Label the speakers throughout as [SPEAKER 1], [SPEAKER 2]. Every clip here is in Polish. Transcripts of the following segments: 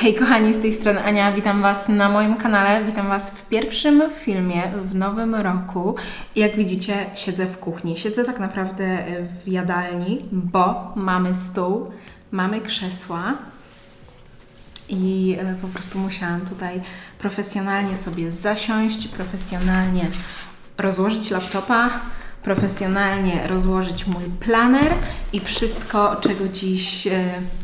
[SPEAKER 1] Hej kochani, z tej strony Ania, witam Was na moim kanale, witam Was w pierwszym filmie w nowym roku. Jak widzicie, siedzę w kuchni, siedzę tak naprawdę w jadalni, bo mamy stół, mamy krzesła i e, po prostu musiałam tutaj profesjonalnie sobie zasiąść, profesjonalnie rozłożyć laptopa, profesjonalnie rozłożyć mój planer i wszystko, czego dziś e,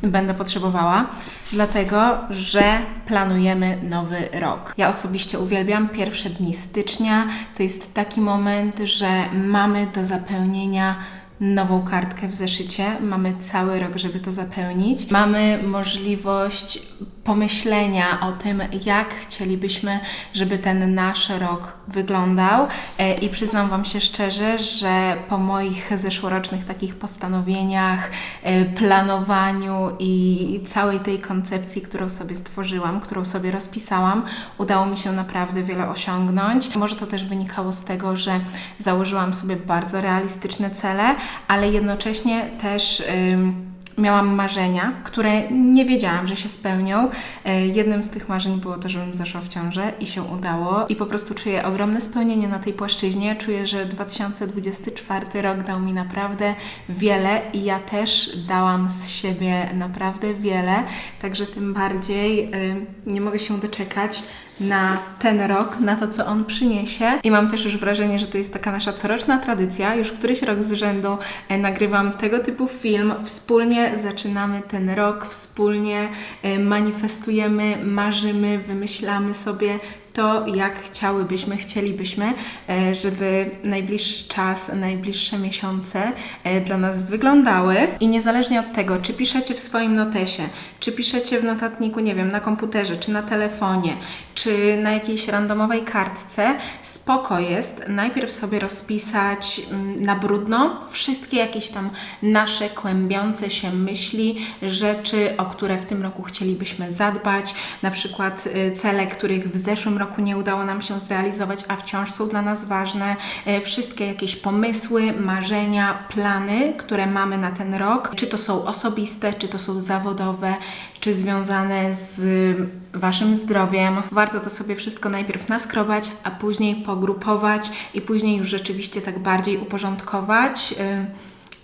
[SPEAKER 1] będę potrzebowała, dlatego że planujemy nowy rok. Ja osobiście uwielbiam pierwsze dni stycznia. To jest taki moment, że mamy do zapełnienia nową kartkę w zeszycie. Mamy cały rok, żeby to zapełnić. Mamy możliwość pomyślenia o tym, jak chcielibyśmy, żeby ten nasz rok wyglądał. E, I przyznam Wam się szczerze, że po moich zeszłorocznych takich postanowieniach, e, planowaniu i całej tej koncepcji, którą sobie stworzyłam, którą sobie rozpisałam, udało mi się naprawdę wiele osiągnąć. Może to też wynikało z tego, że założyłam sobie bardzo realistyczne cele, ale jednocześnie też. Ym, miałam marzenia, które nie wiedziałam, że się spełnią. E, jednym z tych marzeń było to, żebym zaszła w ciążę i się udało. I po prostu czuję ogromne spełnienie na tej płaszczyźnie. Czuję, że 2024 rok dał mi naprawdę wiele i ja też dałam z siebie naprawdę wiele. Także tym bardziej y, nie mogę się doczekać na ten rok, na to, co on przyniesie. I mam też już wrażenie, że to jest taka nasza coroczna tradycja. Już któryś rok z rzędu e, nagrywam tego typu film. Wspólnie zaczynamy ten rok, wspólnie e, manifestujemy, marzymy, wymyślamy sobie to, jak chciałybyśmy, chcielibyśmy, e, żeby najbliższy czas, najbliższe miesiące dla nas wyglądały. I niezależnie od tego, czy piszecie w swoim notesie, czy piszecie w notatniku, nie wiem, na komputerze, czy na telefonie, czy na jakiejś randomowej kartce, spoko jest najpierw sobie rozpisać mm, na brudno wszystkie jakieś tam nasze kłębiące się myśli, rzeczy, o które w tym roku chcielibyśmy zadbać, na przykład y, cele, których w zeszłym roku nie udało nam się zrealizować, a wciąż są dla nas ważne. E, wszystkie jakieś pomysły, marzenia, plany, które mamy na ten rok, czy to są osobiste, czy to są zawodowe, czy związane z Waszym zdrowiem. Warto to sobie wszystko najpierw naskrobać, a później pogrupować i później już rzeczywiście tak bardziej uporządkować. E,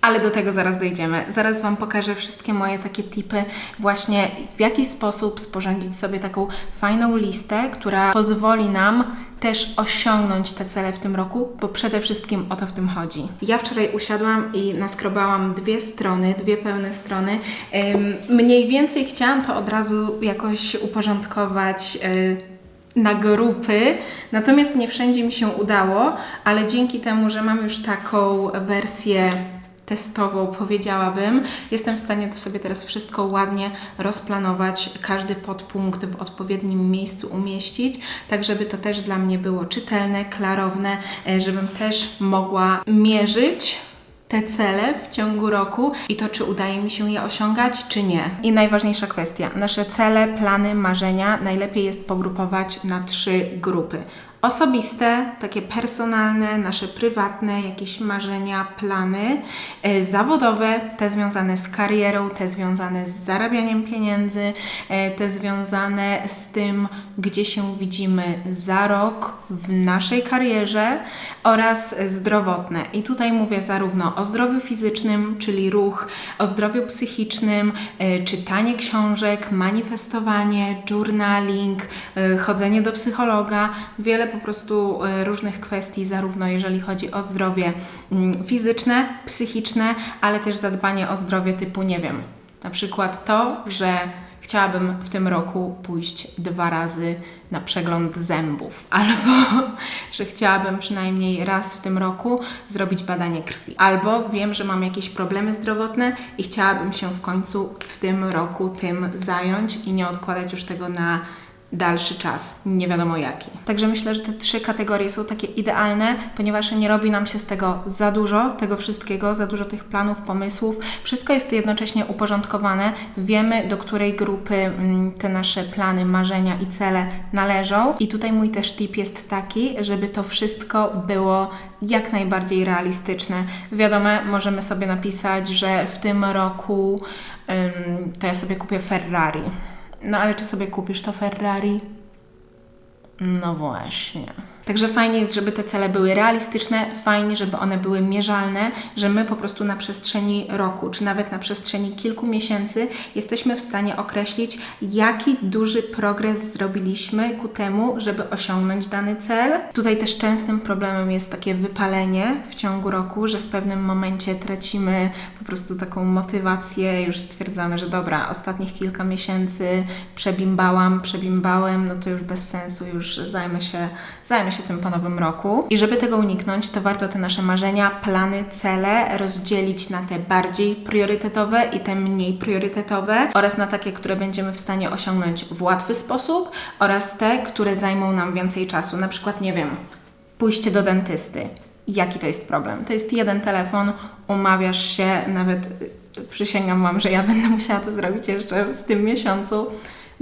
[SPEAKER 1] ale do tego zaraz dojdziemy. Zaraz Wam pokażę wszystkie moje takie tipy, właśnie w jaki sposób sporządzić sobie taką fajną listę, która pozwoli nam też osiągnąć te cele w tym roku, bo przede wszystkim o to w tym chodzi. Ja wczoraj usiadłam i naskrobałam dwie strony, dwie pełne strony. Mniej więcej chciałam to od razu jakoś uporządkować y, na grupy, natomiast nie wszędzie mi się udało, ale dzięki temu, że mam już taką wersję testową, powiedziałabym. Jestem w stanie to sobie teraz wszystko ładnie rozplanować, każdy podpunkt w odpowiednim miejscu umieścić, tak żeby to też dla mnie było czytelne, klarowne, e, żebym też mogła mierzyć te cele w ciągu roku i to, czy udaje mi się je osiągać, czy nie. I najważniejsza kwestia: nasze cele, plany, marzenia najlepiej jest pogrupować na trzy grupy osobiste, takie personalne, nasze prywatne, jakieś marzenia, plany, e, zawodowe, te związane z karierą, te związane z zarabianiem pieniędzy, e, te związane z tym, gdzie się widzimy za rok w naszej karierze oraz zdrowotne. I tutaj mówię zarówno o zdrowiu fizycznym, czyli ruch, o zdrowiu psychicznym, e, czytanie książek, manifestowanie, journaling, chodzenie do psychologa, wiele po prostu e, różnych kwestii, zarówno jeżeli chodzi o zdrowie mm, fizyczne, psychiczne, ale też zadbanie o zdrowie typu, nie wiem, na przykład to, że chciałabym w tym roku pójść dwa razy na przegląd zębów, albo że chciałabym przynajmniej raz w tym roku zrobić badanie krwi, albo wiem, że mam jakieś problemy zdrowotne i chciałabym się w końcu w tym roku tym zająć i nie odkładać już tego na dalszy czas, nie wiadomo jaki. Także myślę, że te trzy kategorie są takie idealne, ponieważ nie robi nam się z tego za dużo, tego wszystkiego, za dużo tych planów, pomysłów. Wszystko jest jednocześnie uporządkowane, wiemy do której grupy mm, te nasze plany, marzenia i cele należą. I tutaj mój też tip jest taki, żeby to wszystko było jak najbardziej realistyczne. Wiadomo, możemy sobie napisać, że w tym roku to ja sobie kupię Ferrari No ale czy sobie kupisz to Ferrari? No właśnie. Także fajnie jest, żeby te cele były realistyczne, fajnie, żeby one były mierzalne, że my po prostu na przestrzeni roku, czy nawet na przestrzeni kilku miesięcy jesteśmy w stanie określić, jaki duży progres zrobiliśmy ku temu, żeby osiągnąć dany cel. Tutaj też częstym problemem jest takie wypalenie w ciągu roku, że w pewnym momencie tracimy po prostu taką motywację, już stwierdzamy, że dobra, ostatnich kilka miesięcy przebimbałam, przebimbałem, no to już bez sensu, już zajmę się, zajmę się tym po nowym roku. I żeby tego uniknąć, to warto te nasze marzenia, plany, cele rozdzielić na te bardziej priorytetowe i te mniej priorytetowe oraz na takie, które będziemy w stanie osiągnąć w łatwy sposób oraz te, które zajmą nam więcej czasu. Na przykład, nie wiem, pójście do dentysty. Jaki to jest problem? To jest jeden telefon, umawiasz się, nawet y, przysięgam Wam, że ja będę musiała to zrobić jeszcze w tym miesiącu.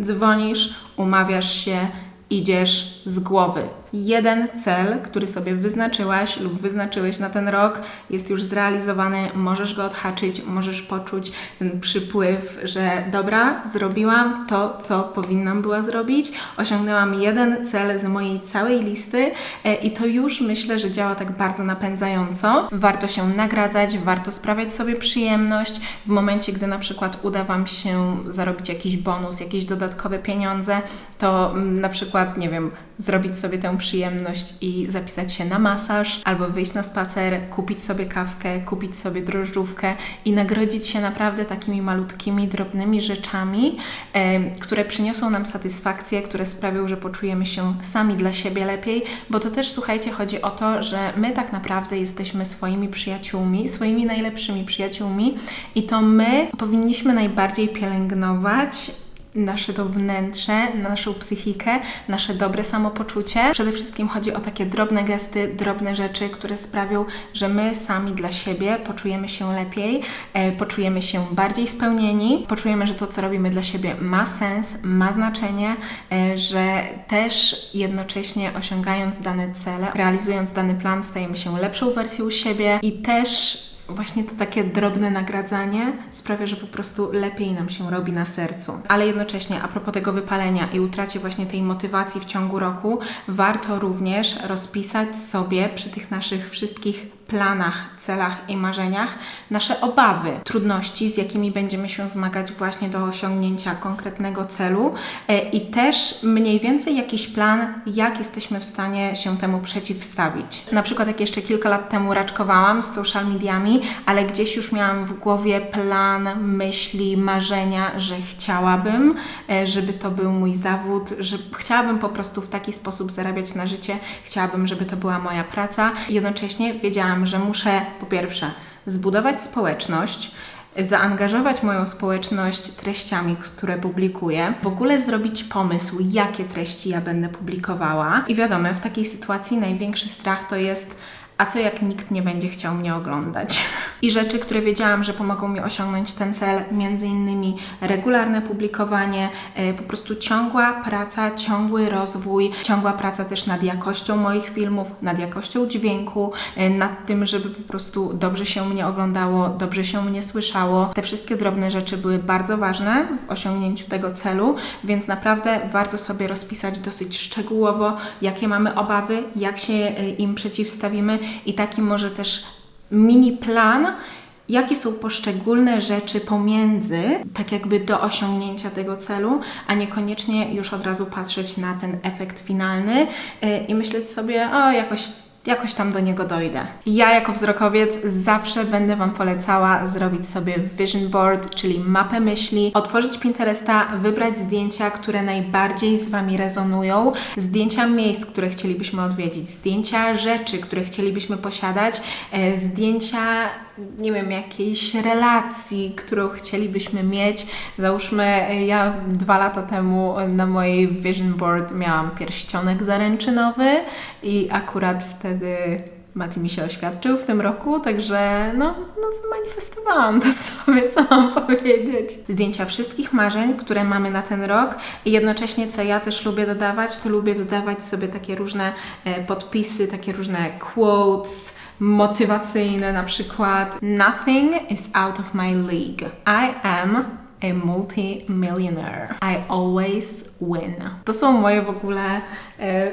[SPEAKER 1] Dzwonisz, umawiasz się, idziesz z głowy. Jeden cel, który sobie wyznaczyłaś lub wyznaczyłeś na ten rok, jest już zrealizowany, możesz go odhaczyć, możesz poczuć ten przypływ, że dobra, zrobiłam to, co powinnam była zrobić, osiągnęłam jeden cel z mojej całej listy e, i to już myślę, że działa tak bardzo napędzająco. Warto się nagradzać, warto sprawiać sobie przyjemność w momencie, gdy na przykład uda Wam się zarobić jakiś bonus, jakieś dodatkowe pieniądze, to mm, na przykład, nie wiem, zrobić sobie tę przyjemność i zapisać się na masaż, albo wyjść na spacer, kupić sobie kawkę, kupić sobie drożdżówkę i nagrodzić się naprawdę takimi malutkimi, drobnymi rzeczami, e, które przyniosą nam satysfakcję, które sprawią, że poczujemy się sami dla siebie lepiej, bo to też, słuchajcie, chodzi o to, że my tak naprawdę jesteśmy swoimi przyjaciółmi, swoimi najlepszymi przyjaciółmi i to my powinniśmy najbardziej pielęgnować nasze to wnętrze, naszą psychikę, nasze dobre samopoczucie. Przede wszystkim chodzi o takie drobne gesty, drobne rzeczy, które sprawią, że my sami dla siebie poczujemy się lepiej, e, poczujemy się bardziej spełnieni, poczujemy, że to, co robimy dla siebie ma sens, ma znaczenie, e, że też jednocześnie osiągając dane cele, realizując dany plan, stajemy się lepszą wersją siebie i też właśnie to takie drobne nagradzanie sprawia, że po prostu lepiej nam się robi na sercu. Ale jednocześnie, a propos tego wypalenia i utracie właśnie tej motywacji w ciągu roku, warto również rozpisać sobie przy tych naszych wszystkich planach, celach i marzeniach nasze obawy, trudności, z jakimi będziemy się zmagać właśnie do osiągnięcia konkretnego celu e, i też mniej więcej jakiś plan, jak jesteśmy w stanie się temu przeciwstawić. Na przykład jak jeszcze kilka lat temu raczkowałam z social mediami, ale gdzieś już miałam w głowie plan, myśli, marzenia, że chciałabym, e, żeby to był mój zawód, że chciałabym po prostu w taki sposób zarabiać na życie, chciałabym, żeby to była moja praca. Jednocześnie wiedziałam, że muszę po pierwsze zbudować społeczność, zaangażować moją społeczność treściami, które publikuję, w ogóle zrobić pomysł, jakie treści ja będę publikowała. I wiadomo, w takiej sytuacji największy strach to jest a co jak nikt nie będzie chciał mnie oglądać. I rzeczy, które wiedziałam, że pomogą mi osiągnąć ten cel, między innymi regularne publikowanie, e, po prostu ciągła praca, ciągły rozwój, ciągła praca też nad jakością moich filmów, nad jakością dźwięku, e, nad tym, żeby po prostu dobrze się mnie oglądało, dobrze się mnie słyszało. Te wszystkie drobne rzeczy były bardzo ważne w osiągnięciu tego celu, więc naprawdę warto sobie rozpisać dosyć szczegółowo, jakie mamy obawy, jak się e, im przeciwstawimy i taki może też mini plan, jakie są poszczególne rzeczy pomiędzy, tak jakby do osiągnięcia tego celu, a niekoniecznie już od razu patrzeć na ten efekt finalny. Y, i myśleć sobie, o jakoś jakoś tam do niego dojdę. Ja jako wzrokowiec zawsze będę Wam polecała zrobić sobie vision board, czyli mapę myśli, otworzyć Pinteresta, wybrać zdjęcia, które najbardziej z Wami rezonują, zdjęcia miejsc, które chcielibyśmy odwiedzić, zdjęcia rzeczy, które chcielibyśmy posiadać, e, zdjęcia nie wiem, jakiejś relacji, którą chcielibyśmy mieć. Załóżmy, ja dwa lata temu na mojej vision board miałam pierścionek zaręczynowy i akurat wtedy Mati mi się oświadczył w tym roku, także no, no manifestowałam to sobie, co mam powiedzieć. Zdjęcia wszystkich marzeń, które mamy na ten rok i jednocześnie, co ja też lubię dodawać, to lubię dodawać sobie takie różne e, podpisy, takie różne quotes, motywacyjne na przykład Nothing is out of my league. I am a multi-millionaire. I always win. To są moje w ogóle e,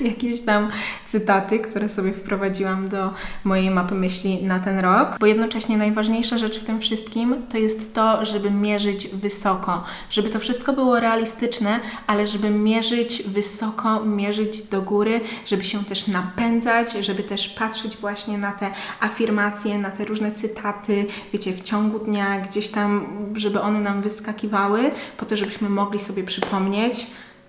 [SPEAKER 1] jakieś tam cytaty, które sobie wprowadziłam do mojej mapy myśli na ten rok, bo jednocześnie najważniejsza rzecz w tym wszystkim to jest to, żeby mierzyć wysoko, żeby to wszystko było realistyczne, ale żeby mierzyć wysoko, mierzyć do góry, żeby się też napędzać, żeby też patrzeć właśnie na te afirmacje, na te różne cytaty, wiecie, w ciągu dnia, gdzieś tam, żeby one nam wyskakiwały, po to, żebyśmy mogli sobie przypomnieć,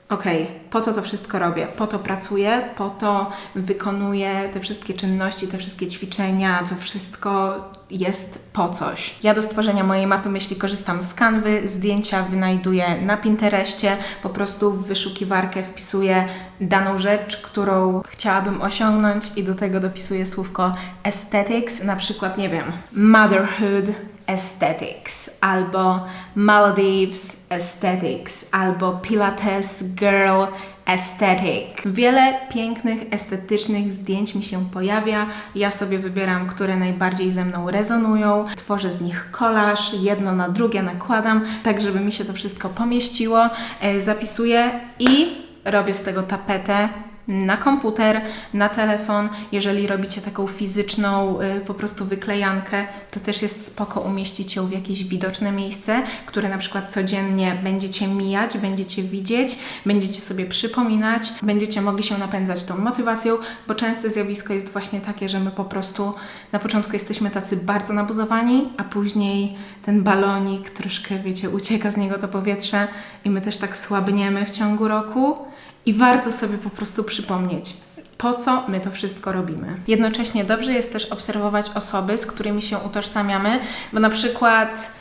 [SPEAKER 1] okej, okay, po to to wszystko robię, po to pracuję, po to wykonuję te wszystkie czynności, te wszystkie ćwiczenia, to wszystko jest po coś. Ja do stworzenia mojej mapy myśli korzystam z kanwy, zdjęcia wynajduję na Pinterestie, po prostu w wyszukiwarkę wpisuję daną rzecz, którą chciałabym osiągnąć i do tego dopisuję słówko aesthetics, na przykład, nie wiem, motherhood, Aesthetics, albo Maldives Aesthetics, albo Pilates Girl Aesthetic. Wiele pięknych, estetycznych zdjęć mi się pojawia. Ja sobie wybieram, które najbardziej ze mną rezonują. Tworzę z nich kolaż, jedno na drugie nakładam, tak żeby mi się to wszystko pomieściło. E, zapisuję i robię z tego tapetę na komputer, na telefon. Jeżeli robicie taką fizyczną y, po prostu wyklejankę, to też jest spoko umieścić ją w jakieś widoczne miejsce, które na przykład codziennie będziecie mijać, będziecie widzieć, będziecie sobie przypominać, będziecie mogli się napędzać tą motywacją, bo częste zjawisko jest właśnie takie, że my po prostu na początku jesteśmy tacy bardzo nabuzowani, a później ten balonik troszkę, wiecie, ucieka z niego to powietrze i my też tak słabniemy w ciągu roku. I warto sobie po prostu przypomnieć, po co my to wszystko robimy. Jednocześnie dobrze jest też obserwować osoby, z którymi się utożsamiamy, bo na przykład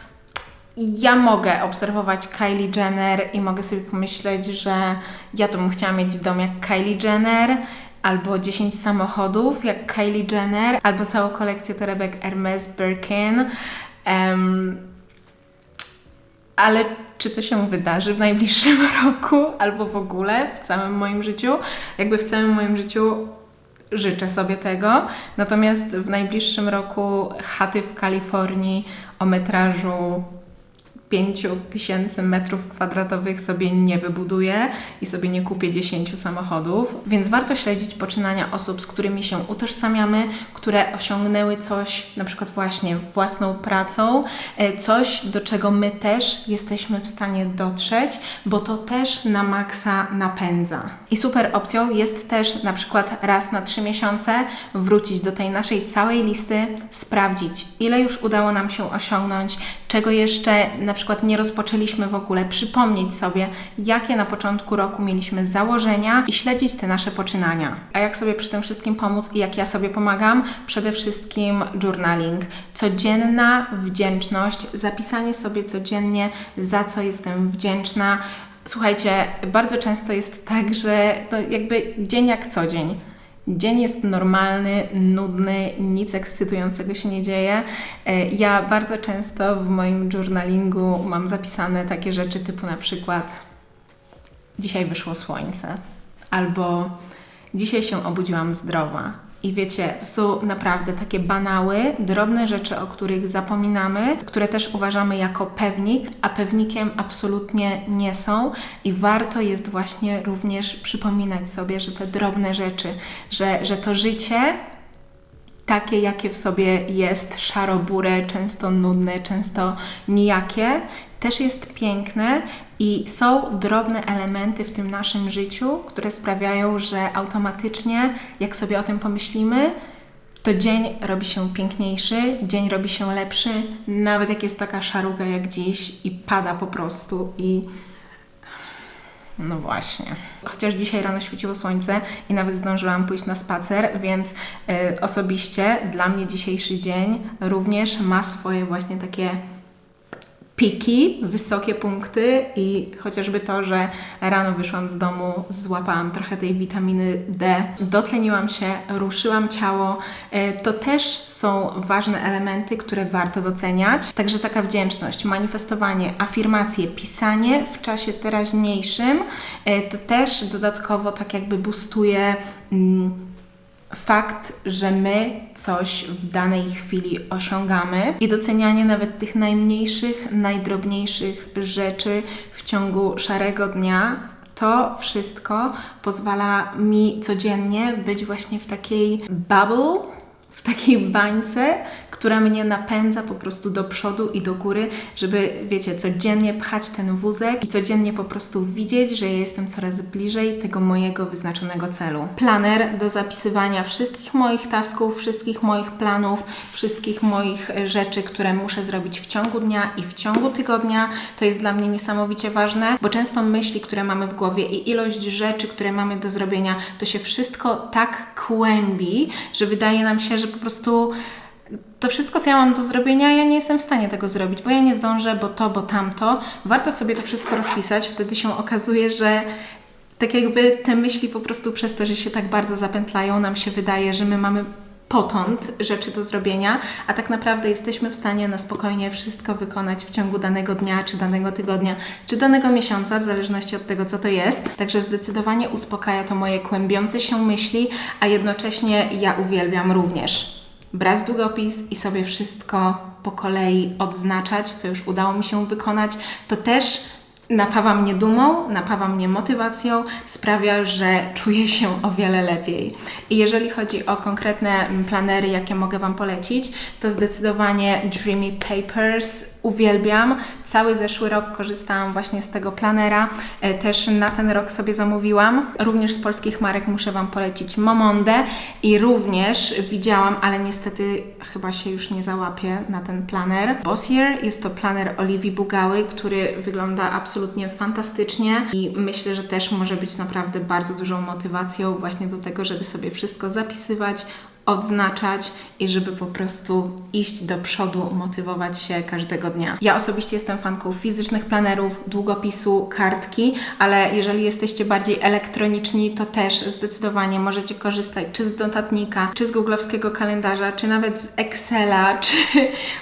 [SPEAKER 1] ja mogę obserwować Kylie Jenner i mogę sobie pomyśleć, że ja to bym chciała mieć dom jak Kylie Jenner, albo 10 samochodów jak Kylie Jenner, albo całą kolekcję torebek Hermes Birkin. Um, ale czy to się wydarzy w najbliższym roku albo w ogóle w całym moim życiu? Jakby w całym moim życiu życzę sobie tego. Natomiast w najbliższym roku chaty w Kalifornii o metrażu 5000 metrów kwadratowych sobie nie wybuduję i sobie nie kupię 10 samochodów, więc warto śledzić poczynania osób, z którymi się utożsamiamy, które osiągnęły coś, na przykład właśnie własną pracą, e, coś, do czego my też jesteśmy w stanie dotrzeć, bo to też na maksa napędza. I super opcją jest też na przykład raz na 3 miesiące wrócić do tej naszej całej listy, sprawdzić, ile już udało nam się osiągnąć, czego jeszcze na przykład nie rozpoczęliśmy w ogóle, przypomnieć sobie, jakie na początku roku mieliśmy założenia i śledzić te nasze poczynania. A jak sobie przy tym wszystkim pomóc i jak ja sobie pomagam? Przede wszystkim journaling. Codzienna wdzięczność, zapisanie sobie codziennie, za co jestem wdzięczna. Słuchajcie, bardzo często jest tak, że to jakby dzień jak co dzień Dzień jest normalny, nudny, nic ekscytującego się nie dzieje. E, ja bardzo często w moim journalingu mam zapisane takie rzeczy typu na przykład dzisiaj wyszło słońce albo dzisiaj się obudziłam zdrowa i wiecie, są naprawdę takie banały, drobne rzeczy, o których zapominamy, które też uważamy jako pewnik, a pewnikiem absolutnie nie są. I warto jest właśnie również przypominać sobie, że te drobne rzeczy, że, że to życie takie, jakie w sobie jest, szarobure, często nudne, często nijakie, też jest piękne i są drobne elementy w tym naszym życiu, które sprawiają, że automatycznie, jak sobie o tym pomyślimy, to dzień robi się piękniejszy, dzień robi się lepszy, nawet jak jest taka szaruga jak dziś i pada po prostu i no właśnie. Chociaż dzisiaj rano świeciło słońce i nawet zdążyłam pójść na spacer, więc y, osobiście dla mnie dzisiejszy dzień również ma swoje właśnie takie piki, wysokie punkty i chociażby to, że rano wyszłam z domu, złapałam trochę tej witaminy D, dotleniłam się, ruszyłam ciało, e, to też są ważne elementy, które warto doceniać. Także taka wdzięczność, manifestowanie, afirmacje, pisanie w czasie teraźniejszym, e, to też dodatkowo tak jakby boostuje mm, fakt, że my coś w danej chwili osiągamy i docenianie nawet tych najmniejszych, najdrobniejszych rzeczy w ciągu szarego dnia, to wszystko pozwala mi codziennie być właśnie w takiej bubble, w takiej bańce, która mnie napędza po prostu do przodu i do góry, żeby, wiecie, codziennie pchać ten wózek i codziennie po prostu widzieć, że ja jestem coraz bliżej tego mojego wyznaczonego celu. Planer do zapisywania wszystkich moich tasków, wszystkich moich planów, wszystkich moich e, rzeczy, które muszę zrobić w ciągu dnia i w ciągu tygodnia, to jest dla mnie niesamowicie ważne, bo często myśli, które mamy w głowie i ilość rzeczy, które mamy do zrobienia, to się wszystko tak kłębi, że wydaje nam się, że po prostu to wszystko, co ja mam do zrobienia, ja nie jestem w stanie tego zrobić, bo ja nie zdążę, bo to, bo tamto. Warto sobie to wszystko rozpisać, wtedy się okazuje, że tak jakby te myśli po prostu przez to, że się tak bardzo zapętlają, nam się wydaje, że my mamy potąd rzeczy do zrobienia, a tak naprawdę jesteśmy w stanie na spokojnie wszystko wykonać w ciągu danego dnia, czy danego tygodnia, czy danego miesiąca, w zależności od tego, co to jest. Także zdecydowanie uspokaja to moje kłębiące się myśli, a jednocześnie ja uwielbiam również brać długopis i sobie wszystko po kolei odznaczać, co już udało mi się wykonać, to też napawa mnie dumą, napawa mnie motywacją, sprawia, że czuję się o wiele lepiej. I jeżeli chodzi o konkretne planery, jakie mogę Wam polecić, to zdecydowanie Dreamy Papers uwielbiam. Cały zeszły rok korzystałam właśnie z tego planera. E, też na ten rok sobie zamówiłam. Również z polskich marek muszę Wam polecić Momondę i również widziałam, ale niestety chyba się już nie załapię na ten planer. Bossier jest to planer Oliwii Bugały, który wygląda absolutnie fantastycznie i myślę, że też może być naprawdę bardzo dużą motywacją właśnie do tego, żeby sobie wszystko zapisywać, odznaczać i żeby po prostu iść do przodu, motywować się każdego dnia. Ja osobiście jestem fanką fizycznych planerów, długopisu, kartki, ale jeżeli jesteście bardziej elektroniczni, to też zdecydowanie możecie korzystać czy z notatnika, czy z googlowskiego kalendarza, czy nawet z Excela, czy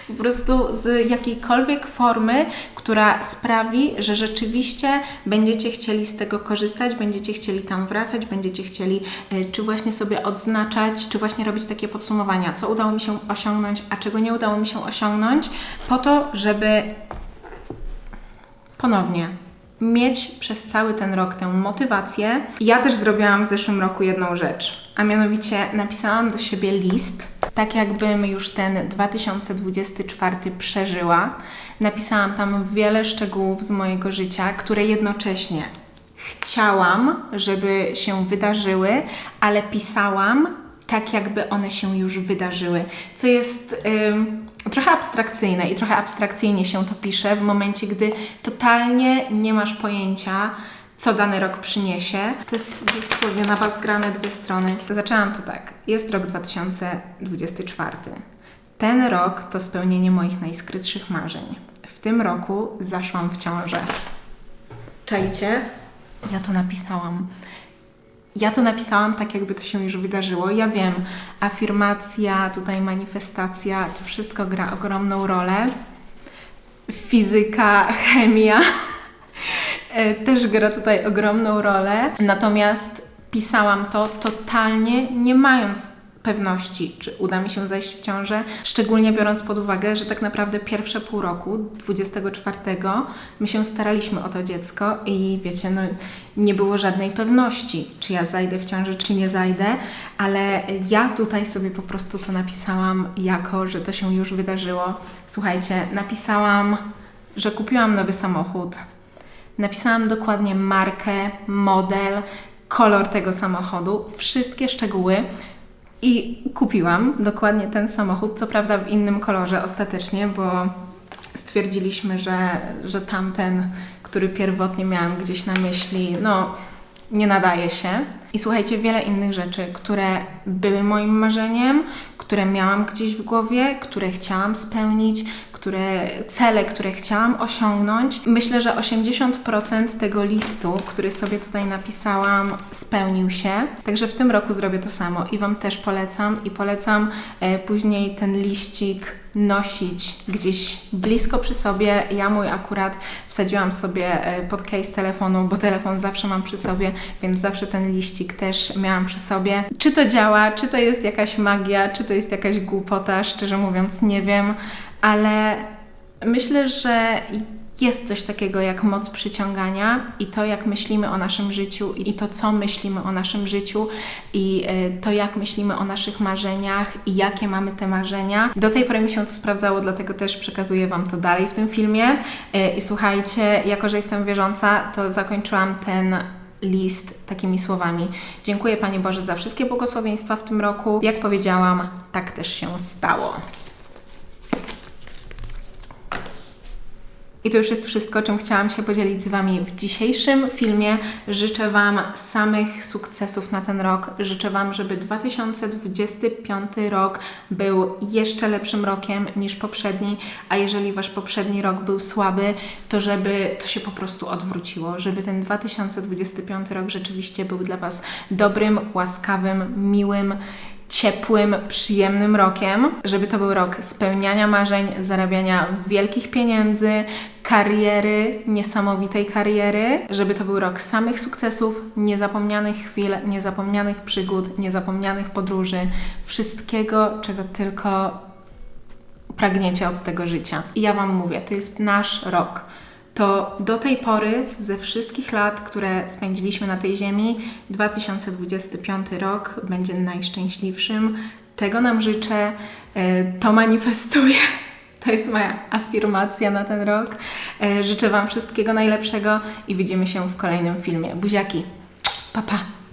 [SPEAKER 1] po prostu z jakiejkolwiek formy, która sprawi, że rzeczywiście będziecie chcieli z tego korzystać, będziecie chcieli tam wracać, będziecie chcieli y, czy właśnie sobie odznaczać, czy właśnie robić takie podsumowania, co udało mi się osiągnąć, a czego nie udało mi się osiągnąć, po to, żeby ponownie mieć przez cały ten rok tę motywację. Ja też zrobiłam w zeszłym roku jedną rzecz, a mianowicie napisałam do siebie list, tak jakbym już ten 2024 przeżyła. Napisałam tam wiele szczegółów z mojego życia, które jednocześnie chciałam, żeby się wydarzyły, ale pisałam tak, jakby one się już wydarzyły, co jest trochę abstrakcyjne i trochę abstrakcyjnie się to pisze w momencie, gdy totalnie nie masz pojęcia, co dany rok przyniesie. To jest dosłownie na Was grane dwie strony. Zaczęłam to tak. Jest rok 2024. Ten rok to spełnienie moich najskrytszych marzeń. W tym roku zaszłam w ciążę. Czajcie? Ja to napisałam. Ja to napisałam tak, jakby to się już wydarzyło. Ja wiem, afirmacja, tutaj manifestacja, to wszystko gra ogromną rolę. Fizyka, chemia e, też gra tutaj ogromną rolę. Natomiast pisałam to totalnie nie mając pewności, czy uda mi się zajść w ciążę, szczególnie biorąc pod uwagę, że tak naprawdę pierwsze pół roku, 24, my się staraliśmy o to dziecko i wiecie, no nie było żadnej pewności, czy ja zajdę w ciążę, czy nie zajdę, ale ja tutaj sobie po prostu to napisałam jako, że to się już wydarzyło. Słuchajcie, napisałam, że kupiłam nowy samochód. Napisałam dokładnie markę, model, kolor tego samochodu, wszystkie szczegóły. I kupiłam dokładnie ten samochód, co prawda w innym kolorze ostatecznie, bo stwierdziliśmy, że, że tamten, który pierwotnie miałam gdzieś na myśli, no nie nadaje się. I słuchajcie, wiele innych rzeczy, które były moim marzeniem, które miałam gdzieś w głowie, które chciałam spełnić, które, cele, które chciałam osiągnąć. Myślę, że 80% tego listu, który sobie tutaj napisałam, spełnił się. Także w tym roku zrobię to samo i Wam też polecam i polecam e, później ten liścik nosić gdzieś blisko przy sobie. Ja mój akurat wsadziłam sobie e, pod case telefonu, bo telefon zawsze mam przy sobie, więc zawsze ten liścik też miałam przy sobie. Czy to działa, czy to jest jakaś magia, czy to jest jakaś głupota, szczerze mówiąc nie wiem, ale myślę, że jest coś takiego jak moc przyciągania i to, jak myślimy o naszym życiu i to, co myślimy o naszym życiu i e, to, jak myślimy o naszych marzeniach i jakie mamy te marzenia. Do tej pory mi się to sprawdzało, dlatego też przekazuję Wam to dalej w tym filmie. E, I słuchajcie, jako że jestem wierząca, to zakończyłam ten list takimi słowami. Dziękuję Panie Boże za wszystkie błogosławieństwa w tym roku. Jak powiedziałam, tak też się stało. I to już jest wszystko, czym chciałam się podzielić z Wami w dzisiejszym filmie. Życzę Wam samych sukcesów na ten rok. Życzę Wam, żeby 2025 rok był jeszcze lepszym rokiem niż poprzedni, a jeżeli Wasz poprzedni rok był słaby, to żeby to się po prostu odwróciło, żeby ten 2025 rok rzeczywiście był dla Was dobrym, łaskawym, miłym ciepłym, przyjemnym rokiem, żeby to był rok spełniania marzeń, zarabiania wielkich pieniędzy, kariery, niesamowitej kariery, żeby to był rok samych sukcesów, niezapomnianych chwil, niezapomnianych przygód, niezapomnianych podróży, wszystkiego, czego tylko pragniecie od tego życia. I ja Wam mówię, to jest nasz rok to do tej pory ze wszystkich lat, które spędziliśmy na tej ziemi, 2025 rok będzie najszczęśliwszym. Tego nam życzę, e, to manifestuję. To jest moja afirmacja na ten rok. E, życzę Wam wszystkiego najlepszego i widzimy się w kolejnym filmie. Buziaki, pa pa!